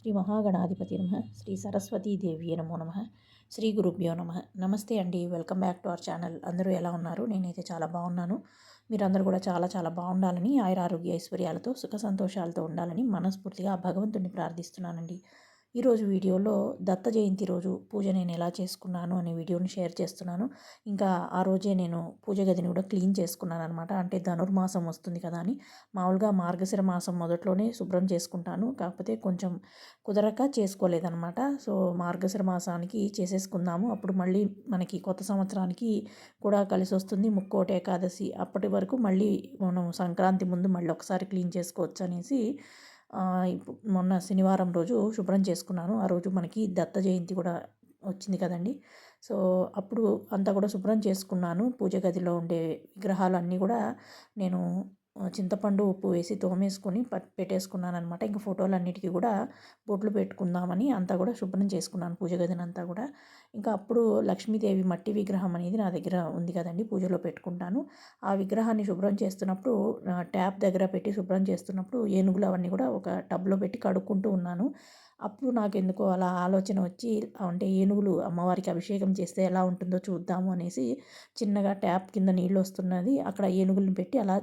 శ్రీ మహాగణాధిపతి నమ. శ్రీ సరస్వతీదేవి నమో నమ. శ్రీ గురుభ్యో నమ. నమస్తే అండి. Welcome back to our channel. అందరూ ఎలా ఉన్నారు? నేనైతే చాలా బాగున్నాను. మీరందరూ కూడా చాలా చాలా బాగుండాలని ఆయుర ఆరోగ్య ఐశ్వర్యాలతో సుఖ సంతోషాలతో ఉండాలని మనస్ఫూర్తిగా ఆ భగవంతుడిని ప్రార్థిస్తున్నానండి. ఈరోజు వీడియోలో దత్త జయంతి రోజు పూజ నేను ఎలా చేసుకున్నాను అనే వీడియోని షేర్ చేస్తున్నాను. ఇంకా ఆ రోజే నేను పూజ గదిని కూడా క్లీన్ చేసుకున్నాను అనమాట అంటే ధనుర్మాసం వస్తుంది కదా అని. మామూలుగా మార్గశిర మాసం మొదట్లోనే శుభ్రం చేసుకుంటాను. కాకపోతే కొంచెం కుదరక చేసుకోలేదనమాట సో మార్గశిర మాసానికి చేసేసుకుందాము. అప్పుడు మళ్ళీ మనకి కొత్త సంవత్సరానికి కూడా కలిసి వస్తుంది ముక్కోటి ఏకాదశి. అప్పటి వరకు మళ్ళీ మనం సంక్రాంతి ముందు మళ్ళీ ఒకసారి క్లీన్ చేసుకోవచ్చు అనేసి మొన్న శనివారం రోజు శుభ్రం చేసుకున్నాను. ఆ రోజు మనకి దత్త జయంతి కూడా వచ్చింది కదండి. సో అప్పుడు అంతా కూడా శుభ్రం చేసుకున్నాను. పూజ గదిలో ఉండే విగ్రహాలు అన్నీ కూడా నేను చింతపండు ఉప్పు వేసి తోమేసుకొని పెట్టేసుకున్నాను అనమాట ఇంకా ఫోటోలన్నిటికీ కూడా బొట్లు పెట్టుకుందామని అంతా కూడా శుభ్రం చేసుకున్నాను పూజ గదిని అంతా కూడా. ఇంకా అప్పుడు లక్ష్మీదేవి మట్టి విగ్రహం అనేది నా దగ్గర ఉంది కదండి పూజలో పెట్టుకుంటాను. ఆ విగ్రహాన్ని శుభ్రం చేస్తున్నప్పుడు ట్యాప్ దగ్గర పెట్టి శుభ్రం చేస్తున్నప్పుడు ఏనుగులు అవన్నీ కూడా ఒక టబ్లో పెట్టి కడుక్కుంటూ ఉన్నాను. అప్పుడు నాకు ఎందుకో అలా ఆలోచన వచ్చి అంటే ఏనుగులు అమ్మవారికి అభిషేకం చేస్తే ఎలా ఉంటుందో చూద్దాము అనేసి చిన్నగా ట్యాప్ కింద నీళ్ళు వస్తున్నది. అక్కడ ఏనుగులను పెట్టి అలా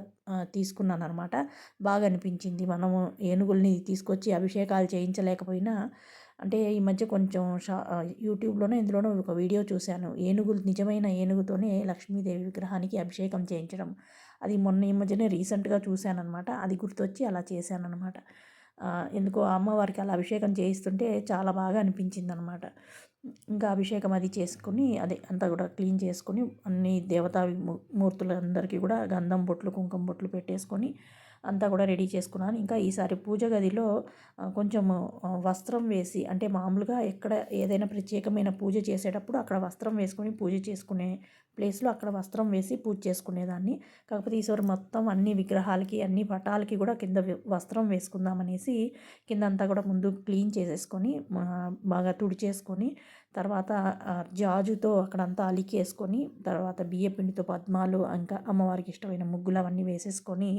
తీసుకున్నాను అనమాట బాగా అనిపించింది. మనము ఏనుగుల్ని తీసుకొచ్చి అభిషేకాలు చేయించలేకపోయినా అంటే ఈ మధ్య కొంచెం షా యూట్యూబ్లోనే ఇందులోనూ ఒక వీడియో చూశాను. ఏనుగులు నిజమైన ఏనుగుతోనే లక్ష్మీదేవి విగ్రహానికి అభిషేకం చేయించడం. అది మొన్న ఈ మధ్యనే రీసెంట్గా చూశాను అనమాట అది గుర్తొచ్చి అలా చేశాను అనమాట ఎందుకో అమ్మవారికి అలా అభిషేకం చేయిస్తుంటే చాలా బాగా అనిపించింది అనమాట ఇంకా అభిషేకం అది చేసుకుని అదే అంతా కూడా క్లీన్ చేసుకొని అన్ని దేవతా మూర్తులందరికీ కూడా గంధం బొట్లు కుంకుమ బొట్లు పెట్టేసుకొని అంతా కూడా రెడీ చేసుకున్నాను. ఇంకా ఈసారి పూజ గదిలో కొంచెము వస్త్రం వేసి అంటే మామూలుగా ఎక్కడ ఏదైనా ప్రత్యేకమైన పూజ చేసేటప్పుడు అక్కడ వస్త్రం వేసుకొని పూజ చేసుకునే ప్లేస్లో అక్కడ వస్త్రం వేసి పూజ చేసుకునేదాన్ని. కాకపోతే ఈసారి మొత్తం అన్ని విగ్రహాలకి అన్ని పటాలకి కూడా కింద వస్త్రం వేసుకుందామనేసి కింద అంతా కూడా ముందు క్లీన్ చేసేసుకొని బాగా తుడిచేసుకొని తర్వాత జాజుతో అక్కడంతా అలికేసుకొని తర్వాత బియ్య పిండితో పద్మాలు ఇంకా అమ్మవారికి ఇష్టమైన ముగ్గులు అవన్నీ వేసేసుకొని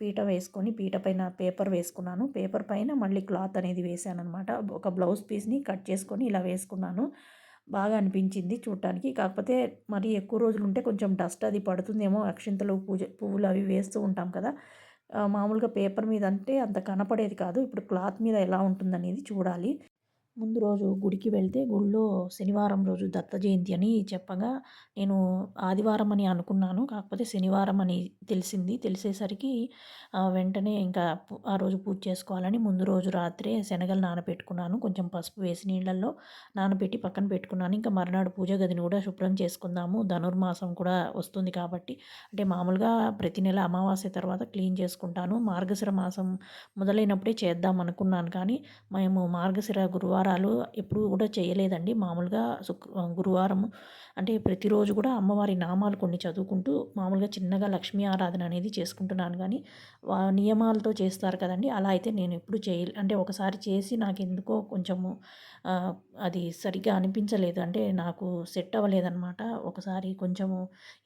పీట వేసుకొని పీట పైన పేపర్ వేసుకున్నాను. పేపర్ పైన మళ్ళీ క్లాత్ అనేది వేసాను అనమాట ఒక బ్లౌజ్ పీస్ని కట్ చేసుకొని ఇలా వేసుకున్నాను. బాగా అనిపించింది చూడటానికి కాకపోతే మరి ఎక్కువ రోజులు ఉంటే కొంచెం డస్ట్ అది పడుతుందేమో అక్షింతలు పూజ పువ్వులు అవి వేస్తూ ఉంటాం కదా. మామూలుగా పేపర్ మీద అంటే అంత కనపడేది కాదు. ఇప్పుడు క్లాత్ మీద ఎలా ఉంటుందనేది చూడాలి. ముందు రోజు గుడికి వెళ్తే గుడిలో శనివారం రోజు దత్త జయంతి అని చెప్పగా నేను ఆదివారం అని అనుకున్నాను. కాకపోతే శనివారం అని తెలిసింది. తెలిసేసరికి వెంటనే ఇంకా ఆ రోజు పూజ చేసుకోవాలని ముందు రోజు రాత్రే శనగలు నానబెట్టుకున్నాను. కొంచెం పసుపు వేసి నీళ్ళల్లో నానబెట్టి పక్కన పెట్టుకున్నాను. ఇంకా మర్నాడు పూజ గదిని కూడా శుభ్రం చేసుకుందాము. ధనుర్మాసం కూడా వస్తుంది కాబట్టి అంటే మామూలుగా ప్రతి నెల అమావాస్య తర్వాత క్లీన్ చేసుకుంటాను. మార్గశిర మాసం మొదలైనప్పుడే చేద్దాం అనుకున్నాను కానీ మేము మార్గశిర గురువారం గురువారాలు ఎప్పుడు కూడా చేయలేదండి. మామూలుగా శుక్ర గురువారం అంటే ప్రతిరోజు కూడా అమ్మవారి నామాలు కొన్ని చదువుకుంటూ మామూలుగా చిన్నగా లక్ష్మీ ఆరాధన అనేది చేసుకుంటున్నాను. కానీ నియమాలతో చేస్తారు కదండి. అలా అయితే నేను ఎప్పుడు చేయ అంటే ఒకసారి చేసి నాకు ఎందుకో కొంచెము అది సరిగ్గా అనిపించలేదు. అంటే నాకు సెట్ అవ్వలేదన్నమాట. ఒకసారి కొంచెము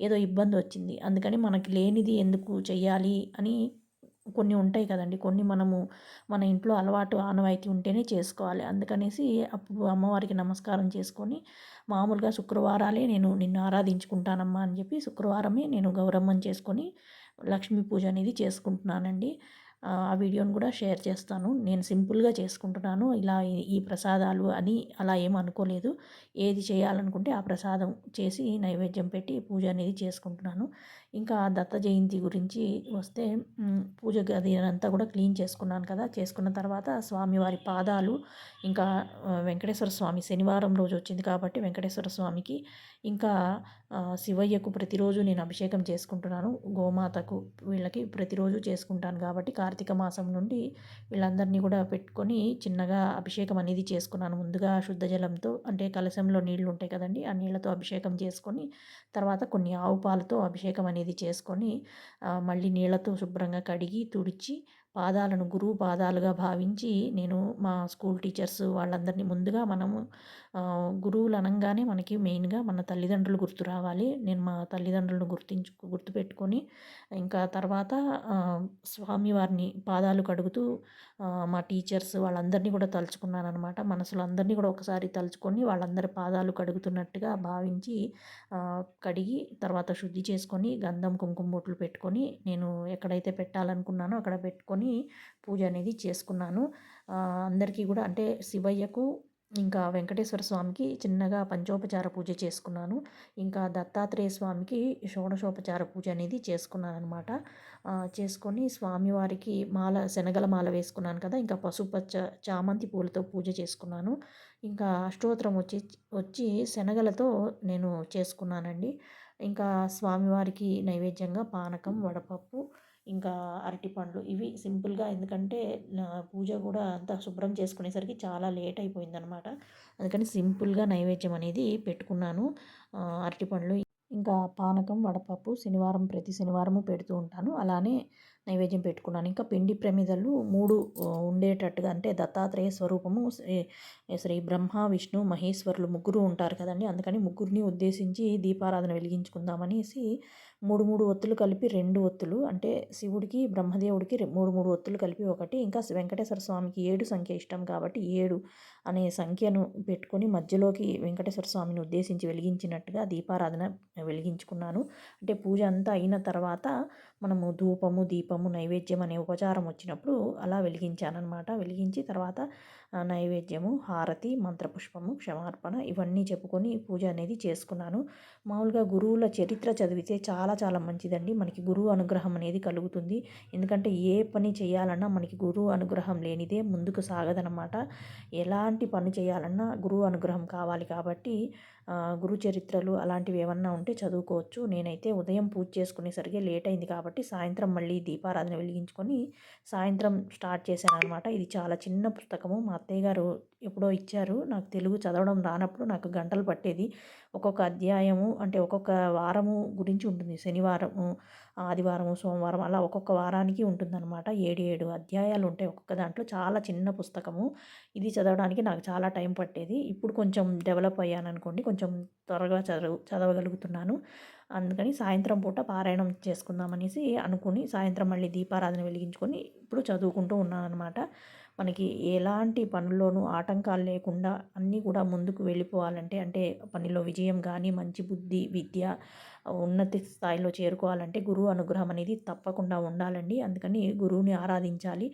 ఏదో ఇబ్బంది వచ్చింది. అందుకని మనకి లేనిది ఎందుకు చెయ్యాలి అని కొన్ని ఉంటాయి కదండి. కొన్ని మనము మన ఇంట్లో అలవాటు ఆనవాయితీ ఉంటేనే చేసుకోవాలి. అందుకనేసి అప్పుడు అమ్మవారికి నమస్కారం చేసుకొని మామూలుగా శుక్రవారాలే నేను నిన్ను ఆరాధించుకుంటానమ్మా అని చెప్పి శుక్రవారమే నేను గౌరమ్మని చేసుకొని లక్ష్మీ పూజ అనేది చేసుకుంటున్నానండి. ఆ వీడియోని కూడా షేర్ చేస్తాను. నేను సింపుల్గా చేసుకుంటున్నాను. ఇలా ఈ ప్రసాదాలు అని అలా ఏం అనుకోలేదు. ఏది చేయాలనుకుంటే ఆ ప్రసాదం చేసి నైవేద్యం పెట్టి పూజ అనేది చేసుకుంటున్నాను. ఇంకా దత్త జయంతి గురించి వస్తే పూజ గది అంతా కూడా క్లీన్ చేసుకున్నాను కదా. చేసుకున్న తర్వాత స్వామివారి పాదాలు ఇంకా వెంకటేశ్వర స్వామి శనివారం రోజు వచ్చింది కాబట్టి వెంకటేశ్వర స్వామికి ఇంకా శివయ్యకు ప్రతిరోజు నేను అభిషేకం చేసుకుంటున్నాను. గోమాతకు వీళ్ళకి ప్రతిరోజు చేసుకుంటాను కాబట్టి కార్తీక మాసం నుండి వీళ్ళందరినీ కూడా పెట్టుకొని చిన్నగా అభిషేకం అనేది చేసుకున్నాను. ముందుగా శుద్ధ జలంతో అంటే కలశంలో నీళ్ళు ఉంటాయి కదండి ఆ నీళ్ళతో అభిషేకం చేసుకొని తర్వాత కొన్ని ఆవు పాలతో అభిషేకం అనేది చేసుకొని మళ్ళీ నీళ్ళతో శుభ్రంగా కడిగి తుడిచి పాదాలను గురువు పాదాలుగా భావించి నేను మా స్కూల్ టీచర్స్ వాళ్ళందరినీ ముందుగా మనము గురువులు అనగానే మనకి మెయిన్గా మన తల్లిదండ్రులు గుర్తు రావాలి. నేను మా తల్లిదండ్రులను గుర్తించు గుర్తుపెట్టుకొని ఇంకా తర్వాత స్వామివారిని పాదాలు కడుగుతూ మా టీచర్స్ వాళ్ళందరినీ కూడా తలుచుకున్నాను అనమాట మనసులో అందరినీ కూడా ఒకసారి తలుచుకొని వాళ్ళందరి పాదాలు కడుగుతున్నట్టుగా భావించి కడిగి తర్వాత శుద్ధి చేసుకొని గంధం కుంకుమ బొట్లు పెట్టుకొని నేను ఎక్కడైతే పెట్టాలనుకున్నానో అక్కడ పెట్టుకొని పూజ అనేది చేసుకున్నాను. అందరికీ కూడా అంటే శివయ్యకు ఇంకా వెంకటేశ్వర స్వామికి చిన్నగా పంచోపచార పూజ చేసుకున్నాను. ఇంకా దత్తాత్రేయ స్వామికి షోడశోపచార పూజ అనేది చేసుకున్నాను అనమాట చేసుకొని స్వామివారికి మాల శనగల మాల వేసుకున్నాను కదా ఇంకా పసుపచ్చ చామంతి పూలతో పూజ చేసుకున్నాను. ఇంకా అష్టోత్తరం వచ్చి వచ్చి శనగలతో నేను చేసుకున్నానండి. ఇంకా స్వామివారికి నైవేద్యంగా పానకం వడపప్పు ఇంకా అరటిపండ్లు ఇవి సింపుల్గా ఎందుకంటే పూజ కూడా అంతా శుభ్రం చేసుకునేసరికి చాలా లేట్ అయిపోయిందనమాట. అందుకని సింపుల్గా నైవేద్యం అనేది పెట్టుకున్నాను. అరటిపండ్లు ఇంకా పానకం వడపప్పు శనివారం ప్రతి శనివారము పెడుతూ ఉంటాను. అలానే నైవేద్యం పెట్టుకున్నాను. ఇంకా పిండి ప్రమిదలు మూడు ఉండేటట్టుగా అంటే దత్తాత్రేయ స్వరూపము శ్రీ శ్రీ బ్రహ్మ విష్ణు మహేశ్వరులు ముగ్గురు ఉంటారు కదండి. అందుకని ముగ్గురిని ఉద్దేశించి దీపారాధన వెలిగించుకుందామనేసి మూడు మూడు ఒత్తులు కలిపి రెండు ఒత్తులు. అంటే శివుడికి బ్రహ్మదేవుడికి మూడు మూడు ఒత్తులు కలిపి ఒకటి. ఇంకా వెంకటేశ్వర స్వామికి ఏడు సంఖ్య ఇష్టం కాబట్టి ఏడు అనే సంఖ్యను పెట్టుకొని మధ్యలోకి వెంకటేశ్వర స్వామిని ఉద్దేశించి వెలిగించినట్టుగా దీపారాధన వెలిగించుకున్నాను. అంటే పూజ అంతా అయిన తర్వాత మనము ధూపము దీపము నైవేద్యం అనే ఉపచారం వచ్చినప్పుడు అలా వెలిగించానమాట వెలిగించి తర్వాత నైవేద్యము హారతి మంత్రపుష్పము క్షమార్పణ ఇవన్నీ చెప్పుకొని పూజ అనేది చేసుకున్నాను. మామూలుగా గురువుల చరిత్ర చదివితే చాలా చాలా మంచిదండి. మనకి గురువు అనుగ్రహం అనేది కలుగుతుంది. ఎందుకంటే ఏ పని చేయాలన్నా మనకి గురువు అనుగ్రహం లేనిదే ముందుకు సాగదనమాట ఎలాంటి పని చేయాలన్నా గురువు అనుగ్రహం కావాలి కాబట్టి గురు చరిత్రలు అలాంటివి ఏమన్నా ఉంటే చదువుకోవచ్చు. నేనైతే ఉదయం పూజ చేసుకునేసరికి లేట్ అయింది కాబట్టి సాయంత్రం మళ్ళీ దీపారాధన వెలిగించుకొని సాయంత్రం స్టార్ట్ చేశాను అనమాట ఇది చాలా చిన్న పుస్తకము మా అత్తయ్య గారు ఎప్పుడో ఇచ్చారు. నాకు తెలుగు చదవడం రానప్పుడు నాకు గంటలు పట్టేది. ఒక్కొక్క అధ్యాయము అంటే ఒక్కొక్క వారము గురించి ఉంటుంది. శనివారము ఆదివారము సోమవారం అలా ఒక్కొక్క వారానికి ఉంటుందన్నమాట. ఏడు ఏడు అధ్యాయాలు ఉంటాయి ఒక్కొక్క దాంట్లో. చాలా చిన్న పుస్తకము. ఇది చదవడానికి నాకు చాలా టైం పట్టేది. ఇప్పుడు కొంచెం డెవలప్ అయ్యాను అనుకోండి. కొంచెం త్వరగా చదవ చదవగలుగుతున్నాను. అందుకని సాయంత్రం పూట పారాయణం చేసుకుందామనేసి అనుకుని సాయంత్రం మళ్ళీ దీపారాధన వెలిగించుకొని ఇప్పుడు చదువుకుంటూ ఉన్నాను అనమాట మనకి ఎలాంటి పనుల్లోనూ ఆటంకాలు లేకుండా అన్నీ కూడా ముందుకు వెళ్ళిపోవాలంటే అంటే పనిలో విజయం కానీ మంచి బుద్ధి విద్య ఉన్నతి స్థాయిలో చేరుకోవాలంటే గురువు అనుగ్రహం అనేది తప్పకుండా ఉండాలండి. అందుకని గురువుని ఆరాధించాలి.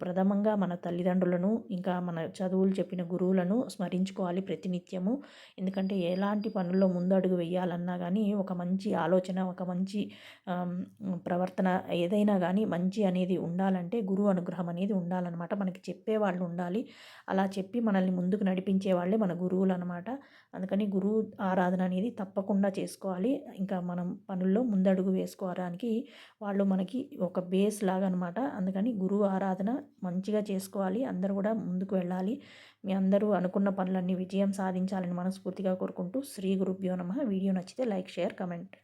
ప్రథమంగా మన తల్లిదండ్రులను ఇంకా మన చదువులు చెప్పిన గురువులను స్మరించుకోవాలి ప్రతినిత్యము. ఎందుకంటే ఎలాంటి పనుల్లో ముందడుగు వేయాలన్నా కానీ ఒక మంచి ఆలోచన ఒక మంచి ప్రవర్తన ఏదైనా కానీ మంచి అనేది ఉండాలంటే గురువు అనుగ్రహం అనేది ఉండాలన్నమాట. మనకి చెప్పేవాళ్ళు ఉండాలి. అలా చెప్పి మనల్ని ముందుకు నడిపించే వాళ్ళే మన గురువులు అనమాట అందుకని గురువు ఆరాధన అనేది తప్పకుండా చేసుకోవాలి. ఇంకా మనం పనుల్లో ముందడుగు వేసుకోవడానికి వాళ్ళు మనకి ఒక బేస్ లాగా అనమాట అందుకని గురువు ఆరాధన మంచిగా చేసుకోవాలి. అందరూ కూడా ముందుకు వెళ్ళాలి. మీ అందరూ అనుకున్న పనులన్నీ విజయం సాధించాలని మనస్ఫూర్తిగా కోరుకుంటూ శ్రీ గురుభ్యో నమ. వీడియో నచ్చితే లైక్ షేర్ కమెంట్.